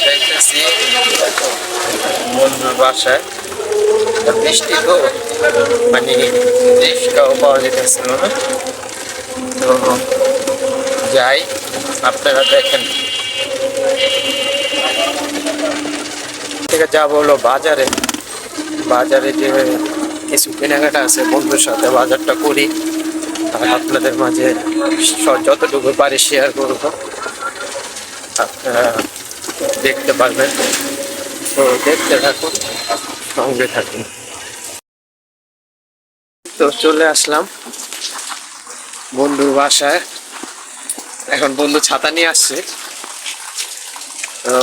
যাইতেছি বন্ধুর বাসায় আর বৃষ্টি তো মানে রিক্সাও পাওয়া যেতেছিল না তো যাই আপনারা দেখেন থেকে যাব হলো বাজারে বাজারে যে কিছু কেনাকাটা আছে, বন্ধুর সাথে বাজারটা করি। আর আপনাদের মাঝে যতটুকু পারি শেয়ার করব। আপনারা দেখতে পারবেন। তো দেখতে থাকুন, সঙ্গে থাকুন। তো চলে আসলাম বন্ধুর বাসায়। এখন বন্ধু ছাতা নিয়ে আসছে। তো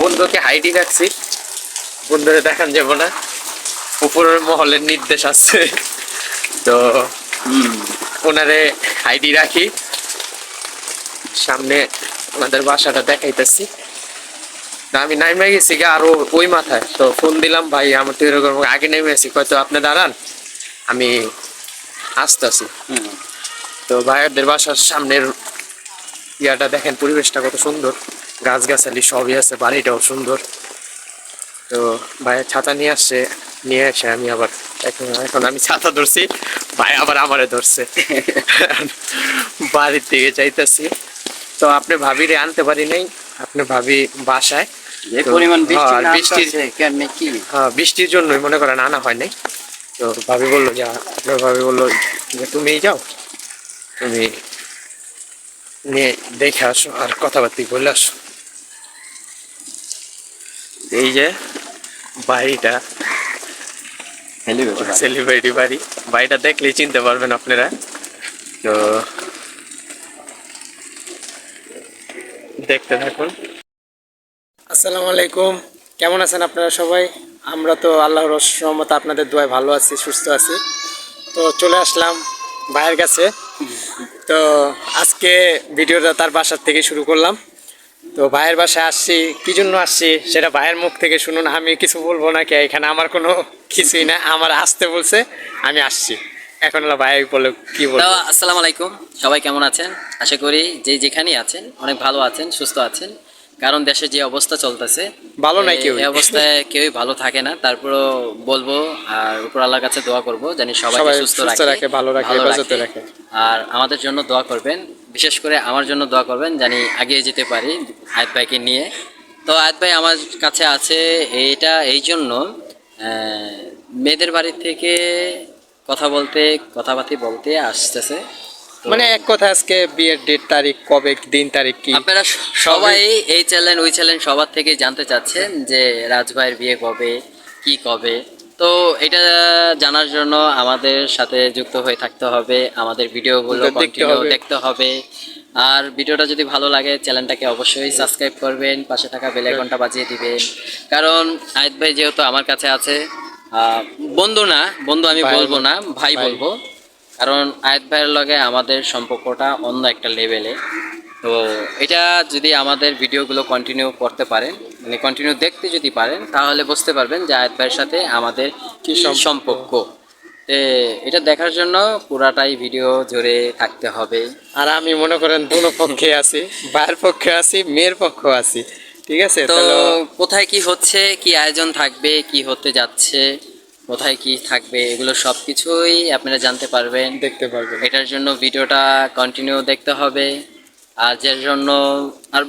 বন্ধুকে হাইডি রাখছি। বন্ধুরে দেখান যাব না। উপরের মহলের নির্দেশ আছে। তো ওনারে আইডি রাখি। সামনে আমাদের বাসাটা দেখাইতেছি। আমি নাইমে গেছি গা আরও ওই মাথায়। তো ফোন দিলাম ভাই আমার তো এরকম আগে নেমে গেছি কয়তো আপনি দাঁড়ান। আমি আসতেছি। তো ভাইয়াদের বাসার সামনের ইয়াটা দেখেন পরিবেশটা কত সুন্দর। গাছগাছালি সবই আছে বাড়িটাও সুন্দর। তো ভাইয়ের ছাতা নিয়ে আসছে নিয়ে এসে আমি আবার এখন এখন আমি ছাতা ধরছি ভাই আবার আমারে ধরছে। বাড়ির দিকে যাইতেছি। তো আপনি ভাবিরে আনতে পারি নাই আপনি ভাবি বাসায়। হ্যাঁ, হ্যাঁ বৃষ্টির জন্যই মনে করেন আনা হয় নাই। তো ভাবি বলল যে। আপনার ভাবি বলল যে তুমিই যাও তুমি নিয়ে দেখে আসো আর কথাবার্তি বলে আসো। এই যে বাড়িটা। সেলিব্রিটি বাড়ি। বাড়িটা দেখলেই চিনতে পারবেন আপনারা। তো দেখতে থাকুন। আসসালামু আলাইকুম। কেমন আছেন আপনারা সবাই? আমরা তো আল্লাহর রহমতে আপনাদের দোয়ায় ভালো আছি সুস্থ আছি। তো চলে আসলাম ভাইয়ের কাছে। তো আজকে ভিডিওটা তার বাসার থেকে শুরু করলাম। তো ভাইয়ের বাসায় আসছি কি জন্য আসছি সেটা ভাইয়ের মুখ থেকে শুনুন আমি কিছু বলব না কে এখানে আমার কোনো কিছুই না আমার আসতে বলছে আমি আসছি। এখন ভাই বলে কি তো বলব আসসালামু আলাইকুম সবাই কেমন আছেন? আশা করি যে যেখানেই আছেন অনেক ভালো আছেন সুস্থ আছেন। কারণ দেশে যে অবস্থা চলতেছে ভালো নাই কেউ এই অবস্থায় কেউই ভালো থাকে না। তারপরও বলব আর উপর আল্লাহর কাছে দোয়া করব জানি সবাই সুস্থ রাখে ভালো রাখে, রাখে। আর আমাদের জন্য দোয়া করবেন বিশেষ করে আমার জন্য দোয়া করবেন জানি এগিয়ে যেতে পারি আয়াত ভাইকে নিয়ে। তো আয়াত ভাই আমার কাছে আছে এটা এই জন্য মেয়েদের বাড়ি থেকে কথা বলতে কথাবার্তি বলতে আসতেছে। মানে এক কথা আজকে বিয়ের ডেট তারিখ কবে দিন তারিখ কি? আপনারা সবাই এই চ্যানেল ওই চ্যানেল সবার থেকে জানতে চাচ্ছেন যে রাজভাইয়ের বিয়ে কবে কি কবে। তো এটা জানার জন্য আমাদের সাথে যুক্ত হয়ে থাকতে হবে। আমাদের ভিডিওগুলো কন্টিনিউ হবে। দেখতে হবে। আর ভিডিওটা যদি ভালো লাগে চ্যানেলটাকে অবশ্যই সাবস্ক্রাইব করবেন পাশে থাকা বেল আইকনটা বাজিয়ে দিবেন। কারণ আয়ত ভাই যেহেতু আমার কাছে আছে বন্ধু না বন্ধু আমি বলব না ভাই। বলব। কারণ আয়াত ভাইয়ের লগে আমাদের সম্পর্কটা অন্য একটা লেভেলে তো এটা যদি আমাদের ভিডিওগুলো কন্টিনিউ করতে পারেন মানে কন্টিনিউ দেখতে যদি পারেন তাহলে বুঝতে পারবেন যে আয়াত ভাইয়ের সাথে আমাদের কি সম্পর্ক। সম্পর্ক। তে এটা দেখার জন্য পুরাটাই ভিডিও জুড়ে থাকতে হবে। আর আমি মনে করেন দুনো পক্ষে আছি ভাইয়ের পক্ষে আছি মেয়ের পক্ষ আছি ঠিক আছে? তো কোথায় কি হচ্ছে কি আয়োজন থাকবে কি হতে যাচ্ছে কোথায় কি থাকবে এগুলো সব কিছুই আপনারা জানতে পারবেন। দেখতে পারবেন। এটার জন্য ভিডিওটা কন্টিনিউ দেখতে হবে। আর যার জন্য আর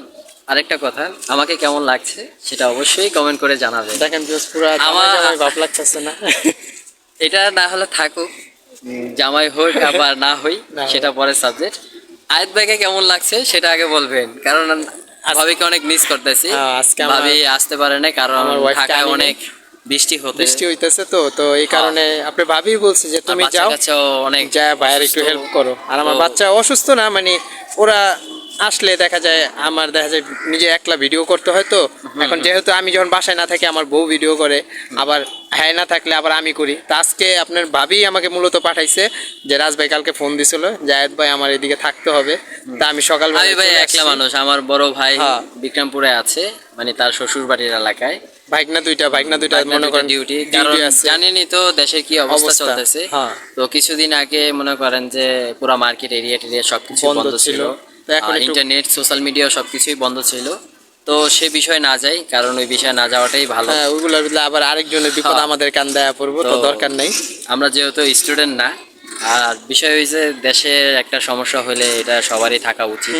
আরেকটা কথা আমাকে কেমন লাগছে সেটা অবশ্যই কমেন্ট করে জানাবে। দেখেন পুরো আমার- ভাব লাগতেছে না। এটা না হলে থাকুক জামাই হোক আবার না হই সেটা পরে সাবজেক্ট আয়াত ভাইকে কেমন লাগছে সেটা আগে বলবেন কারণ ভাবিকে অনেক মিস করতেছি। হ্যাঁ, আজকে ভাবি আসতে পারে না কারণ আমার ঢাকায় অনেক বৃষ্টি হতে বৃষ্টি হইতেছে তো তো এই কারণে আপনি ভাবি বলছে যে তুমি যাও অনেক যা ভাইয়ের একটু হেল্প করো। আর আমার বাচ্চা অসুস্থ না মানে ওরা আসলে দেখা যায় আমার দেখা যায় নিজে একলা ভিডিও করতে হয় তো। এখন যেহেতু আমি যখন বাসায় না থাকি আমার বউ ভিডিও করে আবার হ্যাঁ না থাকলে আবার আমি করি। তা আজকে আপনার ভাবি আমাকে মূলত পাঠাইছে যে রাজ ভাই কালকে ফোন দিছিল জায়েদ ভাই আমার এদিকে থাকতে হবে। তা আমি সকাল আমি ভাই একলা মানুষ আমার বড় ভাই হ্যাঁ। বিক্রমপুরে আছে মানে তার শ্বশুর বাড়ির এলাকায়। ভাইকনা দুইটা ভাইকনা দুইটা মনে করেন ডিউটি কারণ জানেনই তো দেশের কি অবস্থা চলতেছে। হ্যাঁ। তো কিছুদিন আগে মনে করেন যে পুরো মার্কেট এরিয়া টেরিয়া সবকিছু বন্ধ ছিল। তো এখন ইন্টারনেট সোশ্যাল মিডিয়া সবকিছুই বন্ধ ছিল। তো সে বিষয়ে না যাই কারণ ওই বিষয়ে না যাওয়াটাই ভালো। হ্যাঁ ওইগুলোর ভিতরে আবার আরেকজনের বিপদ হ্যাঁ। আমাদের কান দেয়া পড়ব তো দরকার নেই। আমরা যেহেতু স্টুডেন্ট না আর বিষয় হয়েছে দেশে একটা সমস্যা হলে এটা সবারই থাকা উচিত।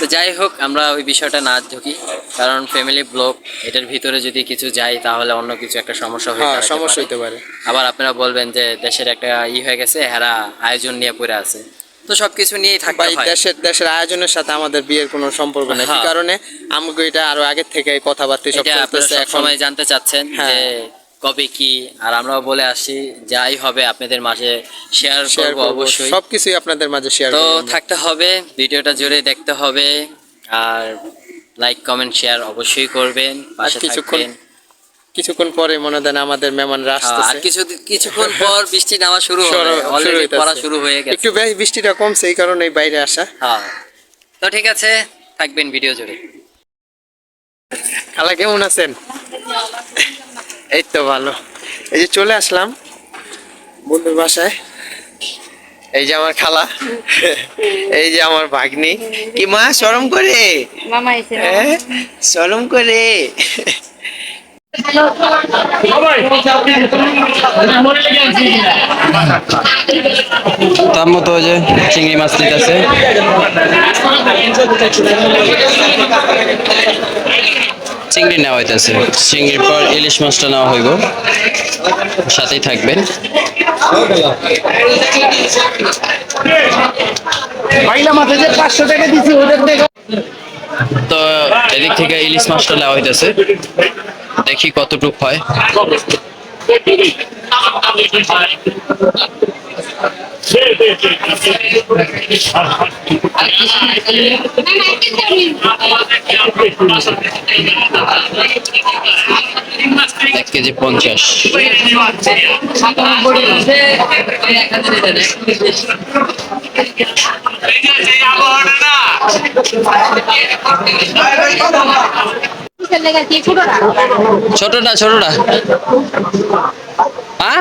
তো যাই হোক আমরা ওই বিষয়টা না ঢুকি কারণ ফ্যামিলি ব্লগ এটার ভিতরে যদি কিছু যাই তাহলে অন্য কিছু একটা সমস্যা হয়ে হ্যাঁ সমস্যা। হইতে পারে। আবার আপনারা বলবেন যে দেশের একটা ই হয়ে গেছে হেরা আয়োজন নিয়ে পড়ে আছে। তো সবকিছু নিয়েই থাকতে হয়। দেশের দেশের আয়োজনের সাথে আমাদের বিয়ের কোনো সম্পর্ক নেই। কি হ্যাঁ। কারণে? আমাকে এটা আরও আগে থেকে কথাবার্তা সব চলতেছে এখন। সময় জানতে চাচ্ছেন হ্যাঁ। যে কবে কি আর আমরাও বলে আসি যাই হবে আপনাদের মাঝে শেয়ার শেয়ার করব অবশ্যই। সবকিছুই আপনাদের মাঝে শেয়ার তো থাকতে হবে ভিডিওটা জুড়ে দেখতে হবে আর লাইক কমেন্ট শেয়ার অবশ্যই করবেন পাশে কিছুক্ষণ থাকবেন। কিছুক্ষণ পরে মনে দেন আমাদের মেহমানরা হ্যাঁ, আর কিছু কিছুক্ষণ পর বৃষ্টি নামা শুরু হবে। অলরেডি পড়া শুরু হয়ে গেছে। একটু বেশ বৃষ্টিটা কমছে এই কারণে বাইরে আসা। হ্যাঁ। তো ঠিক আছে থাকবেন ভিডিও জুড়ে। খালা কেমন আছেন? এই তো ভালো। এই যে চলে আসলাম বন্ধুর বাসায়। এই যে আমার খালা এই যে আমার ভাগ্নি। কি মা শরম করে? মামা এসে হ্যাঁ শরম করে। তার মতো যে চিংড়ি মাছ নিতেছে চিংড়ি নেওয়া হইতেছে। চিংড়ির পর ইলিশ মাছটা নেওয়া হইব। সাথেই থাকবেন। তো এদিক থেকে ইলিশ মাছটা নেওয়া হইতেছে। দেখি কতটুক হয়। পঞ্চাশ। ছোটটা ছোটটা হ্যাঁ?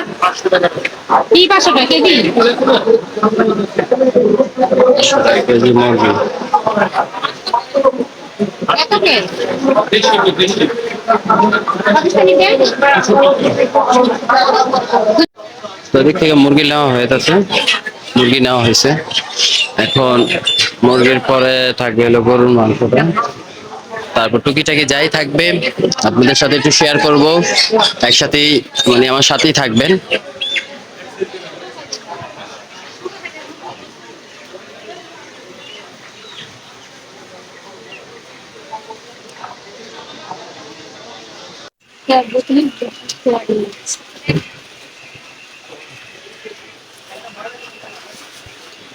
কি পাঁচশো টাকা কেজি কেজি মুরগি থেকে মুরগি নেওয়া হয়ে গেছে মুরগি নেওয়া হয়েছে এখন মুরগির পরে থাকবে হলো গরুর মাংসটা। তারপর টুকিটাকি যাই থাকবে, আপনাদের সাথে একটু শেয়ার করব। একসাথেই মানে আমার সাথেই থাকবেন।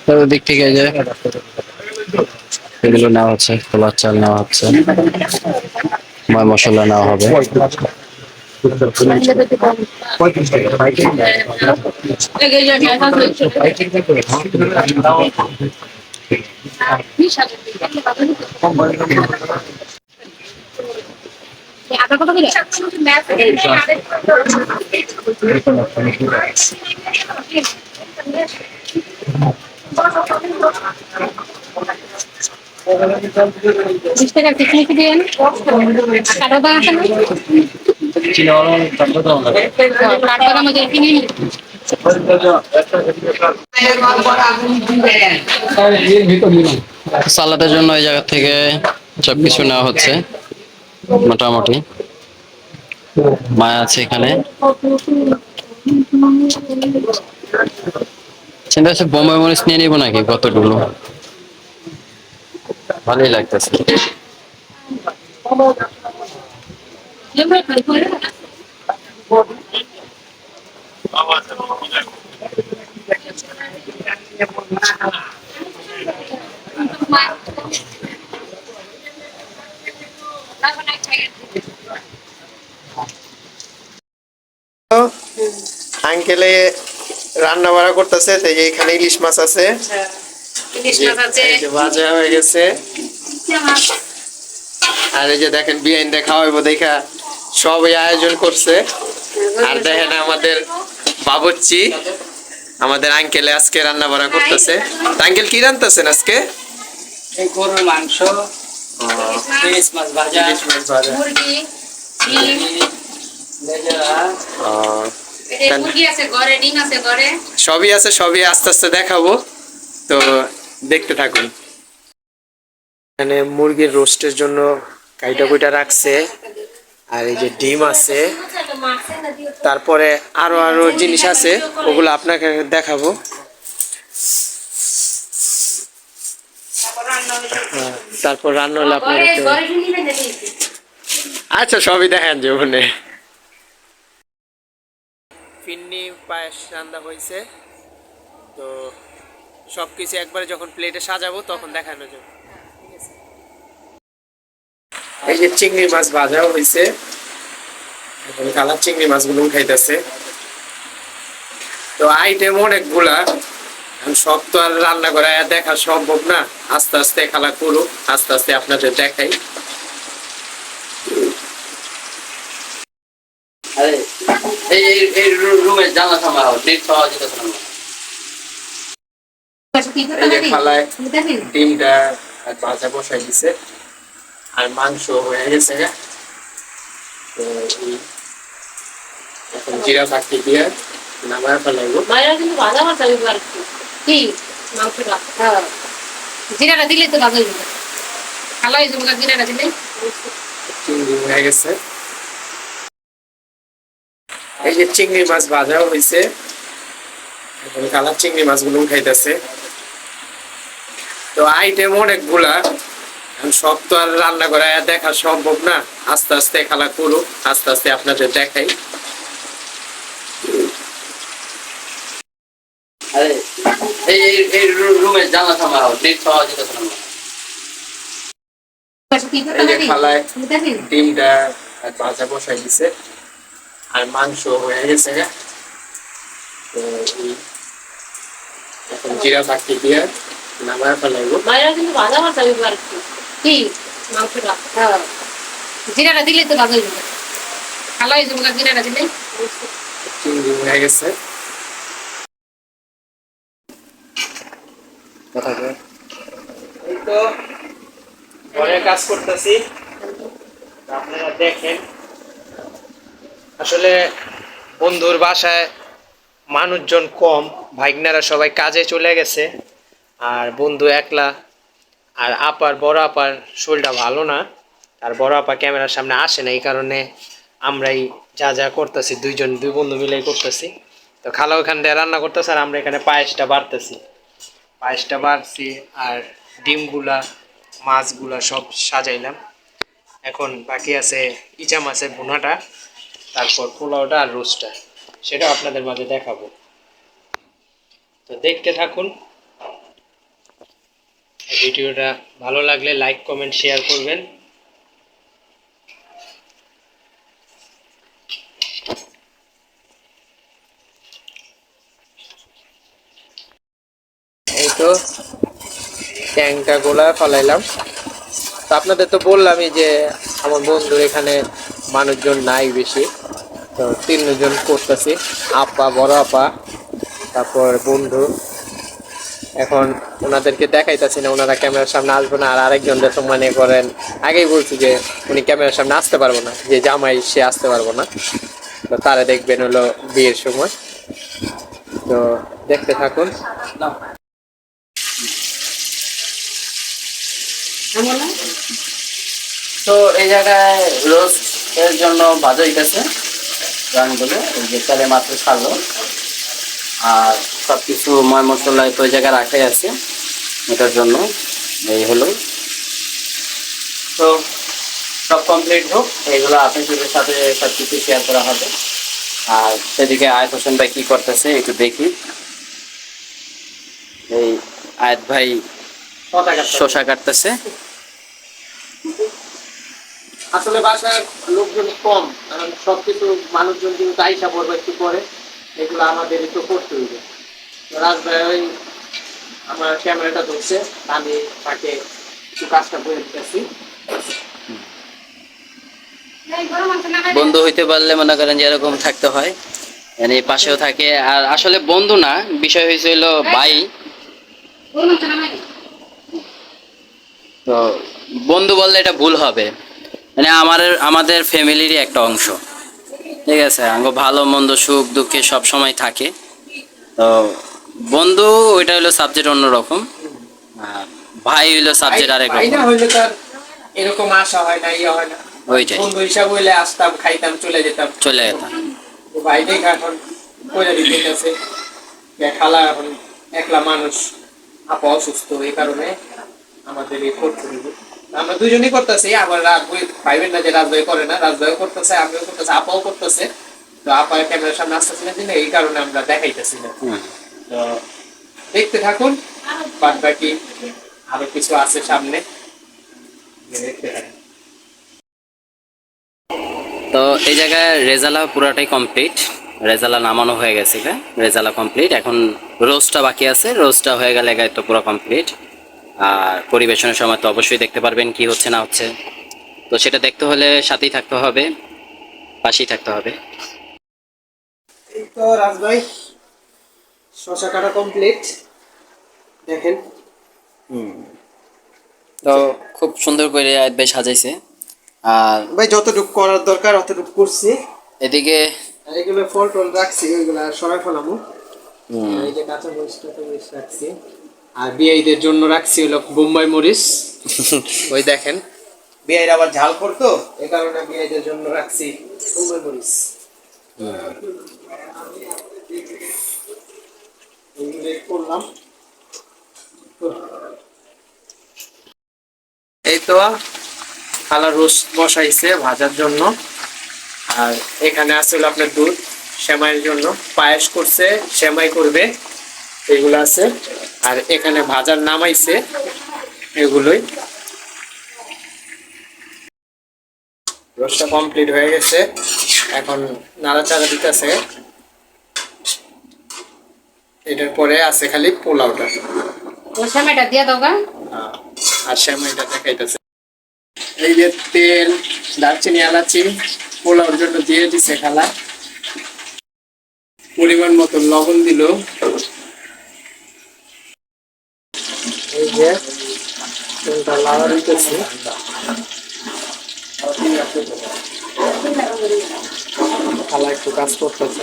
তো ওদিক থেকে এই যে এগুলো নেওয়া হচ্ছে খোলার চাল নেওয়া হচ্ছে। ময় মশলা নেওয়া হবে। সালাদের জন্য এই জায়গা থেকে সবকিছু নেওয়া হচ্ছে, মোটামুটি। মায়া আছে এখানে। চিন্তা হচ্ছে বোম্বাই মরিচ নিয়ে নিবো নাকি কতগুলো? ভালোই লাগতেছে। আঙ্কেলে রান্না বাড়া করতেছে তো এখানে ইলিশ মাছ আছে। ইলিশ মাছ আছে। ভাজা হয়ে গেছে। আর এই যে দেখেন বিহাইন দেখা হইব দেখা সবাই আয়োজন করছে। আর দেখেন আমাদের বাবুচ্চি আমাদের আঙ্কেলে আজকে রান্না বাড়া করতেছে। আঙ্কেল কি রান্নতেছেন আজকে? গরুর মাংস ইলিশ মাছ ভাজা ইলিশ মাছ ভাজা। মুরগি সবই আছে সবই আস্তে আস্তে দেখাবো। তো দেখতে থাকুন। এখানে মুরগির রোস্টের জন্য কাইটা কুইটা রাখছে। আর এই যে ডিম আছে। তারপরে আরও আরও জিনিস আছে ওগুলো আপনাকে দেখাবো। হ্যাঁ, তারপর রান্না হলে দেখি আচ্ছা সবই দেখেন যে ওখানে। ফিন্নি পায়েস রান্না হয়েছে। তো সব কিছু একবারে যখন প্লেটে সাজাবো তখন দেখানো যাবে। ঠিক এই যে চিংড়ি মাছ ভাজাও হয়েছে এখন কালার চিংড়ি মাছগুলো খাইতেছে তো আইটেম অনেকগুলা এখন সব তো আর রান্না করে দেখা সম্ভব না। আস্তে আস্তে খালা করুক আস্তে আস্তে আপনাদের দেখাই। এই থামা হোক নেট পাওয়া যেতেছে না এই যে খালায় ডিমটা ভাজা বসাই দিছে আর মাংস হয়ে গেছে তো এই এখন জিরা পাখি দিয়ে নামায় ফেলাইবো। মায়েরা কিন্তু ভাজা ভাজা হইব আর কি? কি মাংসটা? হ্যাঁ। জিরাটা দিলে তো ভালো হইব জিরাটা দিলে। চিংড়ি হয়ে গেছে। এই যে চিংড়ি মাছ ভাজাও হয়েছে এখন কালার চিংড়ি মাছগুলো খাইতেছে। তো আইটেম অনেকগুলা। সব তো আর রান্না করে দেখা সম্ভব না। আস্তে আস্তে খালা করুক, আস্তে আস্তে আপনাদের দেখাই। বসাই আর মাংস হয়ে গেছে তো এখন জিরা পাখি দিয়ে নামায় ফেলাইবো মায়েরা কিন্তু ভাজা ভাজা হইব আর কি? কি? মাংসটা? হ্যাঁ। জিরাটা দিলে তো ভালো হইব ভালো হয়েছে বলে জিরাটা দিলে? চিংড়ি হয়ে গেছে। এই তো ঘরে কাজ করতেছি। আপনারা দেখেন। আসলে বন্ধুর বাসায় মানুষজন কম ভাইগনারা সবাই কাজে চলে গেছে। আর বন্ধু একলা, আর আপার বড় আপার শরীরটা ভালো না, আর বড় আপা ক্যামেরার সামনে আসে না, এই কারণে আমরাই যা যা করতেছি, দুইজন, দুই বন্ধু মিলেই করতেছি। তো খালা ওখান দিয়ে রান্না করতেছে, আর আমরা এখানে পায়েসটা বাড়তেছি। পায়েসটা বাড়ছি, আর ডিমগুলা, মাছগুলা সব সাজাইলাম। এখন বাকি আছে ইচা মাছের ভুনাটা, তারপর পোলাওটা আর রোস্টটা, সেটা আপনাদের মাঝে দেখাবো। তো দেখতে থাকুন। ভিডিওটা ভালো লাগলে লাইক কমেন্ট শেয়ার করবেন। এই তো ট্যাংটা গোলা ফলাইলাম। তো আপনাদের তো বললামই যে আমার বন্ধুর এখানে মানুষজন নাই বেশি। তো তিনজন করতেছি, আপা, বড় আপা, তারপর বন্ধু। এখন ওনাদেরকে দেখাইতেছি না, ওনারা ক্যামেরার সামনে আসবে না, আর আরেকজনদের তো মনে করেন, আগেই বলছি যে উনি ক্যামেরার সামনে আসতে পারব না, যে জামাই সে আসতে পারব না। তো তারা দেখবেন হলো বিয়ের সময়। তো দেখতে থাকুন। তো এই জায়গায় রোজ এর জন্য ভাজা হইতেছে রানগুলো এই যে তেলে মাত্র ছাড়লো। আর সব কিছু ময় মশলা তো জায়গায় রাখাই আছে। এটার জন্য এই হলো। তো সব কমপ্লিট হোক এইগুলো আপনাদের সাথে সব কিছু শেয়ার করা হবে। আর সেদিকে আয়ত হোসেন ভাই কি করতেছে একটু দেখি। এই আয়াত ভাই শশা কাটতেছে। আসলে বাসায় লোকজন কম কারণ সবকিছু মানুষজন কিন্তু আইসা পড়বে একটু পরে এগুলো আমাদের একটু করতে হইবে। তো রাজ ভাই ওই আমার ক্যামেরাটা ধরছে, আমি তাকে একটু কাজটা করে দিতেছি। বন্ধু হইতে পারলে মনে করেন যে এরকম থাকতে হয়। মানে পাশেও থাকে। আর আসলে বন্ধু না, বিষয় হয়েছে হলো ভাই। তো বন্ধু বললে এটা ভুল হবে। মানে আমার আমাদের ফ্যামিলিরই একটা অংশ। ঠিক আছে? ভালো, মন্দ, সুখ, দুঃখে সব সময় থাকে। তো বন্ধু ওইটা হলো সাবজেক্ট অন্যরকম আর ভাই হইল সাবজেক্ট আরেক রকম। হইলে তার এরকম আশা হয় না ইয়ে হয় না। ওইটাই। বন্ধু হিসাব হইলে আসতাম খাইতাম চলে যেতাম। চলে যেতাম। ভাই দেখা এখন করে দিতেছে খালা এখন একলা মানুষ আপা অসুস্থ এই কারণে আমাদের এই করতে দিব আমরা দুজনেই করতেছি আবার ভাইবেন না যে করে না করতেছে আমিও করতেছে আপাও করতেছে। তো আপা ক্যামেরার সামনে আসতেছে না দিনে এই কারণে আমরা দেখাইতেছি না। তো দেখতে থাকুন বাদ বাকি আরও কিছু আছে সামনে। দেখতে থাকুন। তো এই জায়গায় রেজালা পুরাটাই কমপ্লিট রেজালা নামানো হয়ে গেছে রেজালা কমপ্লিট এখন রোজটা বাকি আছে রোজটা হয়ে গেলে গায়ে তো পুরো কমপ্লিট আর পরিবেশনের সময় তো অবশ্যই দেখতে পারবেন কি হচ্ছে না হচ্ছে। তো সেটা দেখতে হলে সাথেই থাকতে হবে পাশেই থাকতে হবে। এই তো রাজভাই শশা কাটা কমপ্লিট দেখেন। তো খুব সুন্দর করে আয়াত ভাই সাজাইছে। আর ভাই যতটুকু করার দরকার অতটুকু করছি। এদিকে এগুলো ফল টল রাখছি ওইগুলো সরাই ফেলামু। এই যে কাঁচা মরিচ টাচা মরিচ রাখছি। আর বিআইদের জন্য রাখছি হলো বোম্বাই মরিচ। ওই দেখেন। বিআইর আবার ঝাল করতো এই কারণে বিআইদের জন্য রাখছি বোম্বাই মরিচ। এই তো কালা রোস্ট বসাইছে ভাজার জন্য। আর এখানে আছে আপনার দুধ, সেমাইয়ের জন্য। পায়েস করছে, সেমাই করবে, এগুলো আছে। আর এখানে ভাজার নামাইছে এগুলোই। রোস্টটা কমপ্লিট হয়ে গেছে। এখন নাড়াচাড়া দিতেছে। এটার পরে আছে খালি পোলাওটা। ও দিয়ে দাও গা। হ্যাঁ, আর সেমাইটা দেখাইতেছে। এই যে তেল দারচিনি এলাচি পোলাওর জন্য দিয়ে দিছে খালা। পরিমাণ মতো লবণ দিল। এই যে তেলটা লাড়া দিতেছে খালা একটু কাজ করতেছে।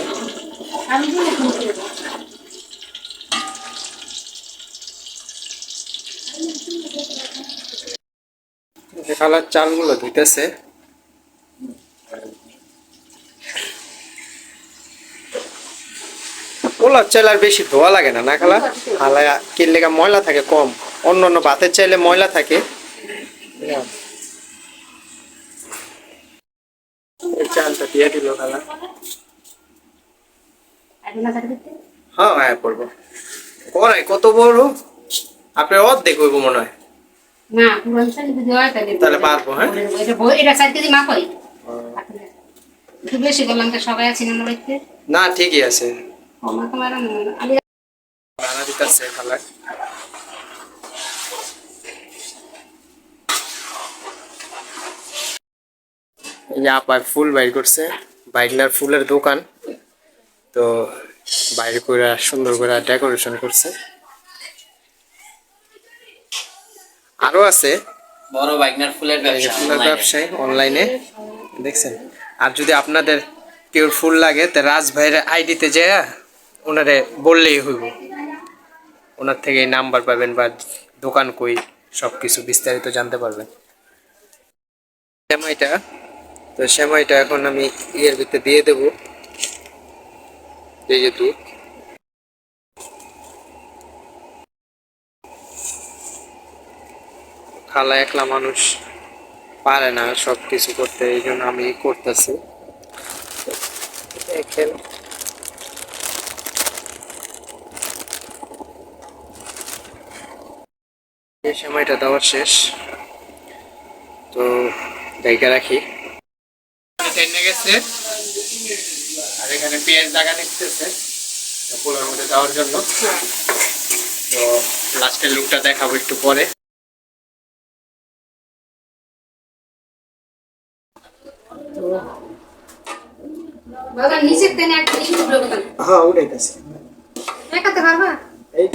এই চালগুলো ধুইতেছে। পোলার চাল আর বেশি ধোয়া লাগে না না খালা? খালা কিনলে ময়লা থাকে কম অন্য অন্য ভাতের চাইলে ময়লা থাকে। চালটা খালা? হ্যাঁ হ্যাঁ পড়ব করাই কত বড়? আপনার অর্ধেক হইব মনে হয়। না, পুরান চাল যদি হয় তাহলে তাহলে পারব, হ্যাঁ? এটা বই- এটা চার কেজি মাপ হয়। একটু বেশি করলাম তো সবাই আছি না বাড়িতে? না ঠিকই আছে। আমার তোমার আমি রান্না দিতেছে খালা। আপা ফুল বাইর করছে বাইকনার ফুলের দোকান। তো বাইরে করে সুন্দর করে ডেকোরেশন করছে। আরও আছে। বড় বাইকনার ফুলের ব্যবসা ফুলের। ব্যবসায়ী অনলাইনে দেখছেন? আর যদি আপনাদের কেউ ফুল লাগে তা রাজ ভাইয়ের আইডিতে যে ওনারে বললেই হইব। ওনার থেকে নাম্বার পাবেন বা দোকান কই সব কিছু বিস্তারিত জানতে পারবেন। সেমাইটা তো সেমাইটা এখন আমি ইয়ের ভিতরে দিয়ে দেব। এই যে দুধ খালা একলা মানুষ পারে না সব কিছু করতে, এই জন্য আমি করতেছি। দেখেন। এই সময়টা দেওয়ার শেষ। তো জায়গা রাখি। গেছে। আর এখানে পেঁয়াজ জায়গা নিতেছে। পোলার মধ্যে দেওয়ার জন্য। তো লাস্টের লুকটা দেখাবো একটু পরে। হ্যাঁ উঠাইতেছি দেখাতে পারবা এই